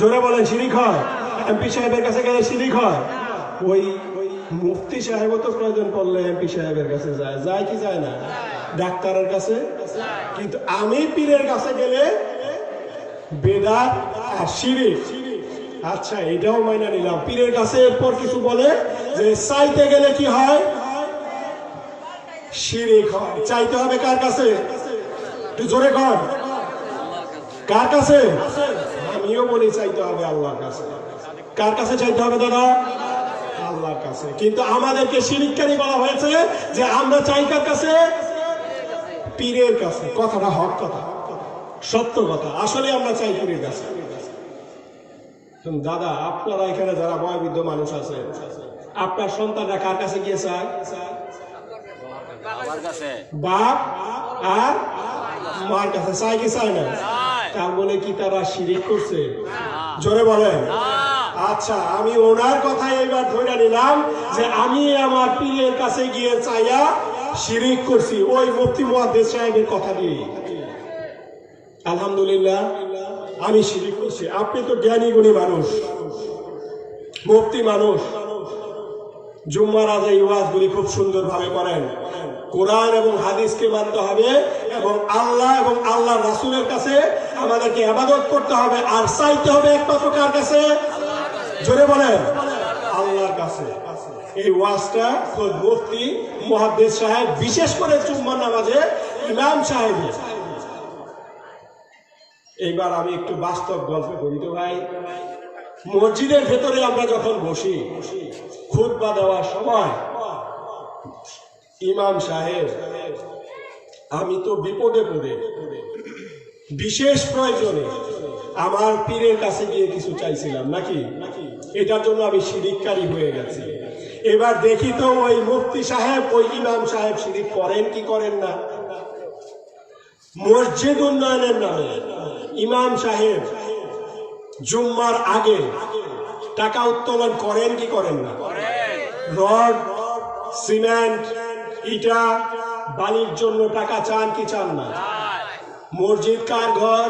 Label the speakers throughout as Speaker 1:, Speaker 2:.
Speaker 1: জোরে বলেন, শিরিক হয়। এমপি সাহেবের কাছে গেলে শিরিক হয়। ওই মুফতি সাহেবও তো প্রয়োজন পড়লে এমপি সাহেবের কাছে যায়। যায় কি যায় না? ডাক্তারের কাছে? কিন্তু আমি পীরের কাছে গেলে বেদাত আর শিরিক। আচ্ছা এটাও মাইনা নিলাম। পীরের কাছে এরপর কিছু বলে যে, চাইতে গেলে কি হয়? শিরিক হয়। চাইতে হবে কার কাছে? একটু জোরে কর কার কাছে? আমিও বলি চাইতে হবে আল্লাহর কাছে। কার কাছে চাইতে হবে দাদা? আল্লাহর কাছে। কিন্তু আমাদেরকে শিরিককারী বলা হয়েছে যে আমরা চাই কার কাছে? পীরের কাছে। কথাটা হক কথা। সত্য কথা। আসলে আমরা চাই পীরের কাছে। দাদা আপনারা এখানে যারা বয়বৃদ্ধ মানুষ আছে আপনার সন্তানরা কার কাছে গিয়ে চায় বাপ আর মার কাছে। চাই কি চায় না? তার বলে কি তারা শিরিক করছে? জোরে বলেন। আচ্ছা আমি ওনার কথাই এবার ধরে নিলাম যে আমি আমার পীরের কাছে গিয়ে চাইয়া শিরিক করছি। ওই মুফতি মুহাদ্দিস সাহেবের কথা দিয়ে। আলহামদুলিল্লাহ আমি শিরিক করছি। আপনি তো জ্ঞানী গুণী মানুষ মুফতি মানুষ। জুম্মার আজ এই ওয়াজগুলি খুব সুন্দরভাবে করেন। কোরআন এবং হাদিসকে মানতে হবে এবং আল্লাহ এবং আল্লাহ রাসূলের কাছে আমাদেরকে আবাদত করতে হবে আর চাইতে হবে একমাত্র কার কাছে? জোরে বলেন। আল্লাহর কাছে। এই ওয়াজটা খোদ মুফতি মুহাদ্দিস সাহেব, বিশেষ করে জুম্মার নামাজে ইমাম সাহেবের এইবার আমি একটু বাস্তব গল্প করি তো ভাই। মসজিদের ভেতরে আমরা যখন বসি খুতবা দেওয়ার সময় ইমাম সাহেব, আমি তো বিপদে পড়ে। বিশেষ প্রয়োজনে আমার পীরের কাছে গিয়ে কিছু চাইছিলাম, নাকি? এটার জন্য আমি শিরিককারী হয়ে গেছি। এবার দেখি তো ওই মুফতি সাহেব, ওই ইমাম সাহেব শিরিক করেন কি করেন না। মসজিদ উন্নয়নের নামে ইমাম সাহেব জুম্মার আগে টাকা উত্তোলন করেন কি করেন না? রড সিমেন্ট, ইটা, বালির জন্য টাকা চান কি চান না? মসজিদ কার ঘর?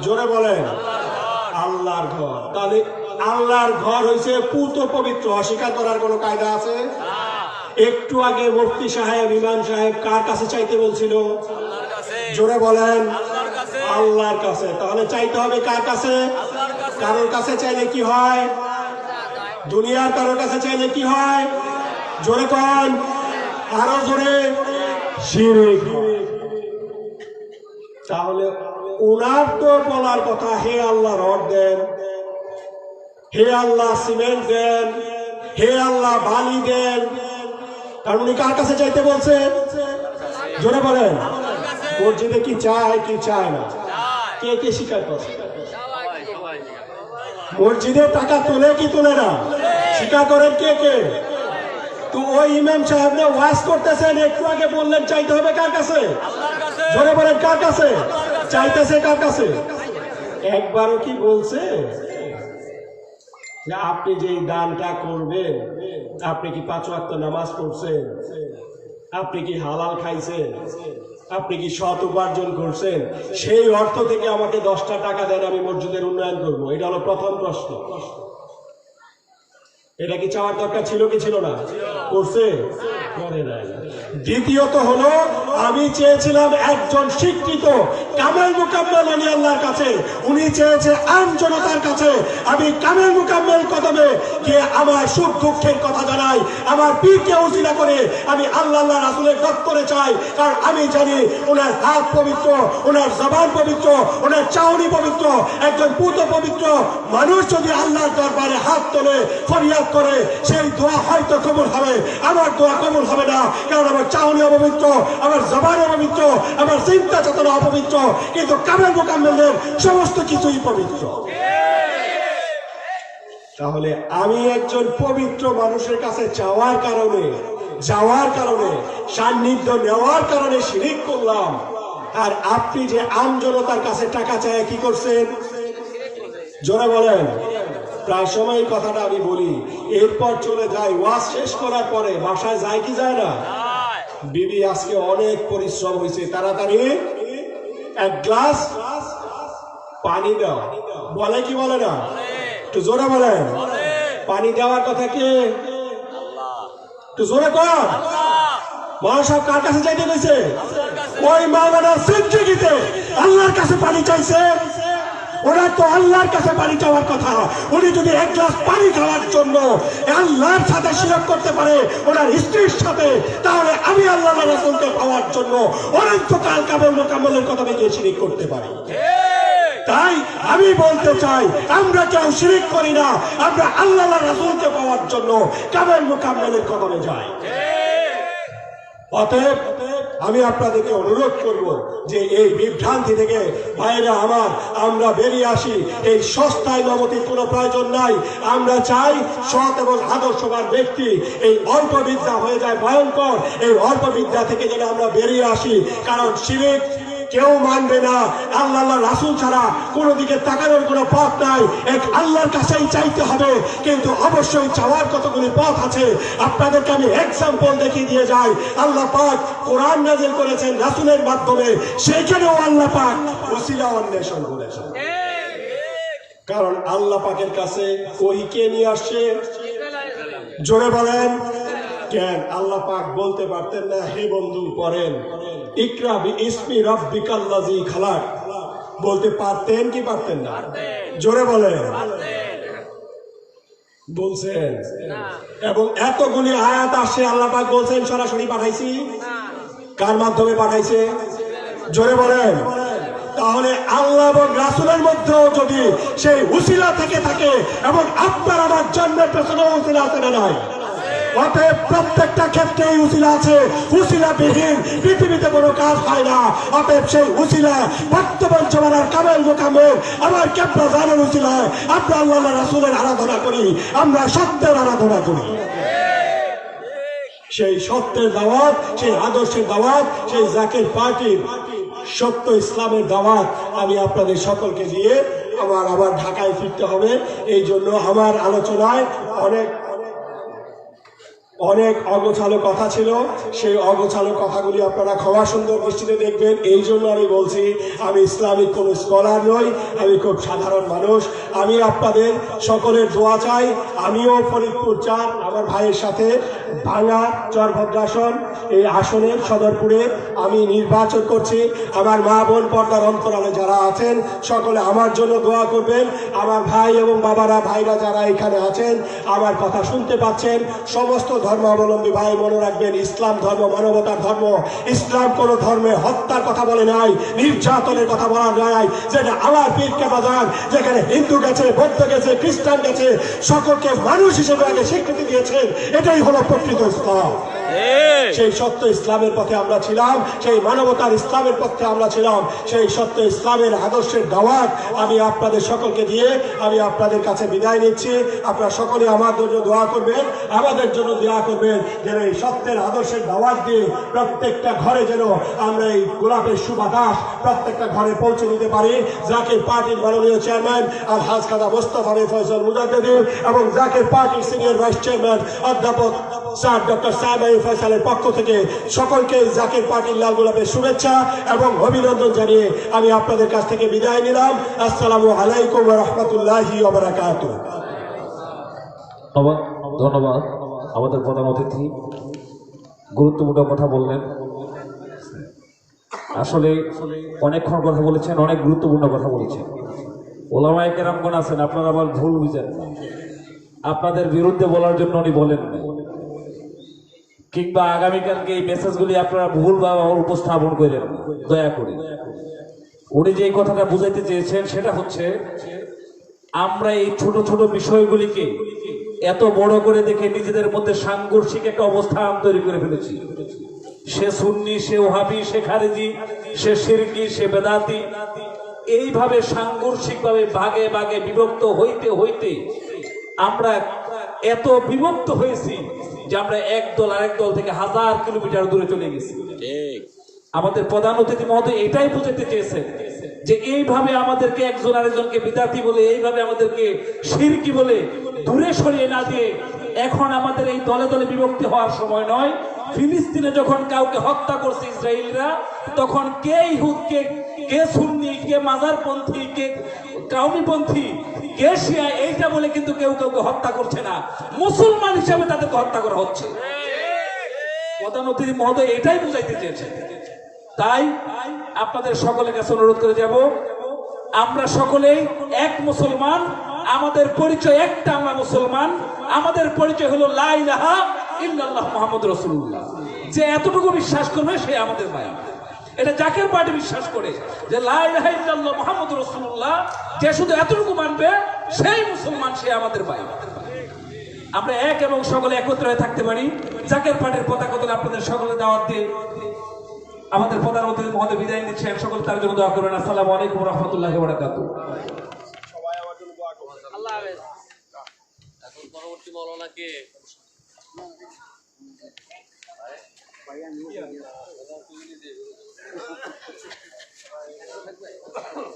Speaker 1: জোরে বলেন। আল্লাহর ঘর। তাহলে আল্লাহর ঘর হয়েছে পুত পবিত্র। অস্বীকার করার কোনো কায়দা আছে? একটু আগে মুফতি সাহেব, ইমাম সাহেব কার কাছে চাইতে বলছিল? জোরে বলেন।
Speaker 2: আল্লাহর কাছে।
Speaker 1: তাহলে চাইতে হবে কার কাছে? কারোর কাছে চাইলে কি হয়? দুনিয়ার কারোর কাছে চাইলে কি হয়? জোরে কন। আরও জোরে। তাহলে ওনার তো বলার কথা, হে আল্লাহ রড দেন, হে আল্লাহ সিমেন্ট দেন, হে আল্লাহ বালি দেন। কারণ উনি কার কাছে চাইতে বলছে জোরে বলেন। মসজিদে কি চায় কি চায় না? কে কে স্বীকার করে
Speaker 2: সবাই
Speaker 1: মসজিদে টাকা তোলে কি তোলে না? স্বীকার করেন কে কে? তো ওই ইমাম সাহেব ওয়াজ করতেছেন, একটু আগে বললেন, চাইতে হবে কার কাছে? ধরে বলেন, কার কাছে? চাইতেছে কার কাছে? একবারও কি বলছে? যে আপনি যে দানটা করবেন, আপনি কি পাঁচ নামাজ পড়ছেন? আপনি কি হালাল খাইছেন? আপনি কি সৎ উপার্জন করছেন? সেই অর্থ থেকে আমাকে দশটা টাকা দেন, আমি মসজিদের উন্নয়ন করব। এটা হলো প্রথম প্রশ্ন। এটা কি চাওয়ার দরকার ছিল কি ছিল না? করছে? দ্বিতীয়ত হলো, আমি চেয়েছিলাম একজন শিক্ষিত, কামেল মুকাম্মেল আলী আল্লাহর কাছে। উনি চেয়েছে আম জনতার কাছে। আমি কামেল মুকাম্মেল কদমে গিয়ে আমার সুখ দুঃখের কথা জানাই, আমার পীরকে উচিলা করে আমি আল্লাহ আল্লাহ রাসুলের দপ্তরে চাই, কারণ আমি জানি ওনার হাত পবিত্র, ওনার জবান পবিত্র, ওনার চাউনি পবিত্র। একজন পুত পবিত্র মানুষ যদি আল্লাহর দরবারে হাত তোলে, ফরিয়াদ করে, সেই দোয়া হয়তো কবর হবে। আমার দোয়া কবুল হবে না। কারণ আমার চাউনি অপবিত্র, আমার জবান অপবিত্র, আমার চিন্তা চেতনা অপবিত্র, কিন্তু কামেল মোকাম্মেলের সমস্ত কিছুই পবিত্র। তাহলে আমি একজন পবিত্র মানুষের কাছে যাওয়ার কারণে যাওয়ার কারণে, সান্নিধ্য নেওয়ার কারণে শিরিক করলাম। আর আপনি যে আম জনতার কাছে টাকা চায় কি করছেন? জোরে বলেন। প্রায় সময় কথাটা আমি বলি। এরপর চলে যাই, ওয়াজ শেষ করার পরে বাসায় যায় কি যায় না? বিবি, আজকে অনেক পরিশ্রম হয়েছে, তাড়াতাড়ি এক গ্লাস পানি দাও। বলে কি বলে না? একটু জোরে বলেন। পানি দেওয়ার কথা কে? একটু জোরে কর। মহাসব কার কাছে যাইতে গেছে ওই মাওলানা সিদ্দিকিতে। আল্লাহর কাছে পানি চাইছে। ওরা তো আল্লাহর কাছে পানি চাওয়ার কথা। উনি যদি এক গ্লাস পানি খাওয়ার জন্য আল্লাহর সাথে শিরক করতে পারে, ওনার স্ত্রীর সাথে, তাহলে আমি আল্লাহ রাসুলকে পাওয়ার জন্য অনন্তকাল কাবল মোকাম্মলের কথা গিয়ে শিরিক করতে পারি। তাই আমি বলতে চাই, আমরা কেউ শিরিক করি না, আমরা আল্লাহ রাসুলকে পাওয়ার জন্য কাবেল মোকাম্মলের কদমে যাই। অতএব আমি আপনাদেরকে অনুরোধ করব যে এই বিভ্রান্তি থেকে ভাইরা আমার, আমরা বেরিয়ে আসি। এই সস্তায় মমতির কোনো প্রয়োজন নাই। আমরা চাই সৎ এবং আদর্শবান ব্যক্তি। এই অল্প বিদ্যা হয়ে যায় ভয়ঙ্কর। এই অল্প বিদ্যা থেকে যেন আমরা বেরিয়ে আসি। কারণ শিরিক কেউ মানবে না। আল্লাহ আল্লাহ রাসুল ছাড়া কোনো দিকে তাকানোর কোনো পথ নাই। এক আল্লাহর কাছেই চাইতে হবে, কিন্তু অবশ্যই চাওয়ার কতগুলি পথ আছে, আপনাদেরকে আমি এক্সাম্পল দেখিয়ে দিয়ে যাই। আল্লাহ পাক কোরআন নাজিল করেছেন রাসুলের মাধ্যমে, সেখানেও আল্লাহ পাক ওসিলা অন্বেষণ করেছেন। কারণ আল্লাহ পাকের কাছে ওই কে নিয়ে আসছে? জোরে বলেন। কেন? আল্লাহ পাক বলতে পারতেন না, হে বন্ধু পড়েন ইকরা বি ইসমি রাব্বিকাল্লাযী খালাক। বলতে পারতেন কি পারতেন না? জোরে বলেন। বলছেন। এবং এতগুলি আয়াত আসছে, আল্লাহ পাক বলছেন, সরাসরি পাঠাইছি। কার মাধ্যমে পাঠাইছে? জোরে বলেন। তাহলে আল্লাহ এবং রাসুলের মধ্যেও যদি সেই উসিলা থেকে থাকে, এবং আপনার আমার জন্মের পেছনে উসিলা আছে না নাই? অতএব প্রত্যেকটা ক্ষেত্রেই উসিলা আছে। উসিলা বিহীন পৃথিবীতে কোনো কাজ হয় না। অতএব সেই উসিলা বর্তমান জমানার কামেল আমার জানের উসিলায় আমরা আল্লাহ রাসুলের আরাধনা করি, আমরা সত্যের আরাধনা করি। সেই সত্যের দাওয়াত, সেই আদর্শের দাওয়াত, সেই জাকের পার্টির সত্য ইসলামের দাওয়াত আমি আপনাদের সকলকে দিয়ে আমার আবার ঢাকায় ফিরতে হবে। এই জন্য আমার আলোচনায় অনেক অনেক অগোছালো কথা ছিল। সেই অগোছালো কথাগুলি আপনারা ক্ষমা সুন্দর দৃষ্টিতে দেখবেন। এই জন্য আমি বলছি, আমি ইসলামিক কোনো স্কলার নই, আমি খুব সাধারণ মানুষ। আমি আপনাদের সকলের দোয়া চাই। আমিও ফরিদপুর চার আমার ভাইয়ের সাথে ভাঙা চরভদ্রাসন এই আসনে সদরপুরে আমি নির্বাচন করছি। আমার মা বোন পর্দার অন্তরালে যারা আছেন, সকলে আমার জন্য দোয়া করবেন। আমার ভাই এবং বাবারা, ভাইরা যারা এখানে আছেন, আমার কথা শুনতে পাচ্ছেন। সমস্ত ধর্মাবলম্বী ভাই মনে রাখবেন, ইসলাম ধর্ম মানবতার ধর্ম। ইসলাম কোনো ধর্মে হত্যার কথা বলে নাই, নির্যাতনের কথা বলা নাই, যেটা আমার পীরকে বাজার যেখানে হিন্দু গেছে বৌদ্ধ গেছে, খ্রিস্টান গেছে, সকলকে মানুষ হিসেবে আগে স্বীকৃতি দিয়েছেন। এটাই হলো প্রকৃত ইসলাম সেই সত্য ইসলামের পথে আমরা ছিলাম, সেই মানবতার ইসলামের পথে আমরা ছিলাম, সেই সত্য ইসলামের আদর্শের দাওয়াত আমি আপনাদের সকলকে দিয়ে আমি আপনাদের কাছে বিদায় নিচ্ছি। আপনারা সকলে আমার জন্য দোয়া করবেন, আমাদের জন্য দোয়া করবেন, যেন এই সত্যের আদর্শের দাওয়াত দিয়ে প্রত্যেকটা ঘরে যেন আমরা এই গোলাপের সুবাতাস প্রত্যেকটা ঘরে পৌঁছে দিতে পারি। জাকির পার্টির মাননীয় চেয়ারম্যান আল হাজ খাদা মোস্তফা ফয়সল মুজাদ্দেদি এবং জাকির পার্টির সিনিয়র ভাইস চেয়ারম্যান অধ্যাপক স্যার, ডক্টর সাহেব ফয়সালের পক্ষ থেকে সকলকে জাকির পার্টির লাল গোলাপের শুভেচ্ছা এবং অভিনন্দন জানিয়ে আমি আপনাদের কাছ থেকে বিদায় নিলাম। আসসালামু আলাইকুম রহমতুল্লাহি ওবরাকাত
Speaker 3: ধন্যবাদ আমাদের প্রধান অতিথি গুরুত্বপূর্ণ কথা বললেন। আসলে অনেকক্ষণ কথা বলেছেন, অনেক গুরুত্বপূর্ণ কথা বলেছেন। ওলামায় কেরামগণ আছেন, আপনারা আবার ভুল বুঝেন আপনাদের বিরুদ্ধে বলার জন্য উনি বলেন না কিংবা আগামীকালকে এই মেসেজগুলি আপনারা ভুল বা উপস্থাপন করেন। দয়া করে। উনি যে কথাটা বুঝাইতে চেয়েছেন, সেটা হচ্ছে, আমরা এই ছোট ছোট বিষয়গুলিকে এত বড় করে দেখে নিজেদের মধ্যে সাংঘর্ষিক একটা অবস্থান তৈরি করে ফেলেছি। সে সুন্নি, সে ওহাবি, সে খারেজি, সে সিরকি সে বেদাতি, এইভাবে সাংঘর্ষিক ভাবে ভাগে ভাগে বিভক্ত হইতে হইতে আমরা এত বিভক্ত হয়েছি যে আমরা এক দল আরেক দল থেকে হাজার কিলোমিটার দূরে চলে গেছি। আমাদের প্রধান অতিথি মহোদয় এটাই বুঝাতে চেয়েছেন যে এইভাবে আমাদেরকে একজন আরেকজনকে বিদ্যার্থী বলে এইভাবে আমাদেরকে সিরকি বলে দূরে সরিয়ে না দিয়ে এখন আমাদের এই দলে দলে বিভক্তি হওয়ার সময় নয়। ফিলিস্তিনে যখন কাউকে হত্যা করছে ইসরায়েলরা তখন কে ইহুদ কে কে সুন্নি কে মাজারপন্থী কে কাউমিপন্থী গেশিয়া এইটা বলে কিন্তু কেউ কাউকে হত্যা করছে না। মুসলমান হিসাবে তাদেরকে হত্যা করা হচ্ছে। প্রধান অতিথি মহোদয় এটাই বুঝাইতে চেয়েছেন। তাই আপনাদের সকলের কাছে অনুরোধ করে যাব, আমরা সকলেই এক মুসলমান, আমাদের পরিচয় একটা আমরা মুসলমান, আমাদের পরিচয় হলো লা ইলাহা ইল্লাল্লাহ মুহাম্মদ রাসূলুল্লাহ। যে এতটুকু বিশ্বাস করবে সে আমাদের মায়া। এটা জাকের পার্টি বিশ্বাস করে যে লা ইলাহা ইল্লাল্লাহ মুহাম্মদ রাসূলুল্লাহ যে শুধু এতটুকু মানবে সেই মুসলমান সে আমাদের ভাই। আমরা এক এবং সকলে একত্র হয়ে থাকতে পারি। জাকের পার্টির পতাকা তুলে আপনাদের সকলে দাওয়াত দিয়ে আমাদের প্রধানমন্ত্রী মহোদয় বিদায় নিচ্ছেন। সকল তার জন্য দোয়া করবেন। আসসালামু আলাইকুম রহমতুল্লাহ
Speaker 2: আল্লাহ হাফেজ। এখন পরবর্তী মৌলানা কে? Thank you.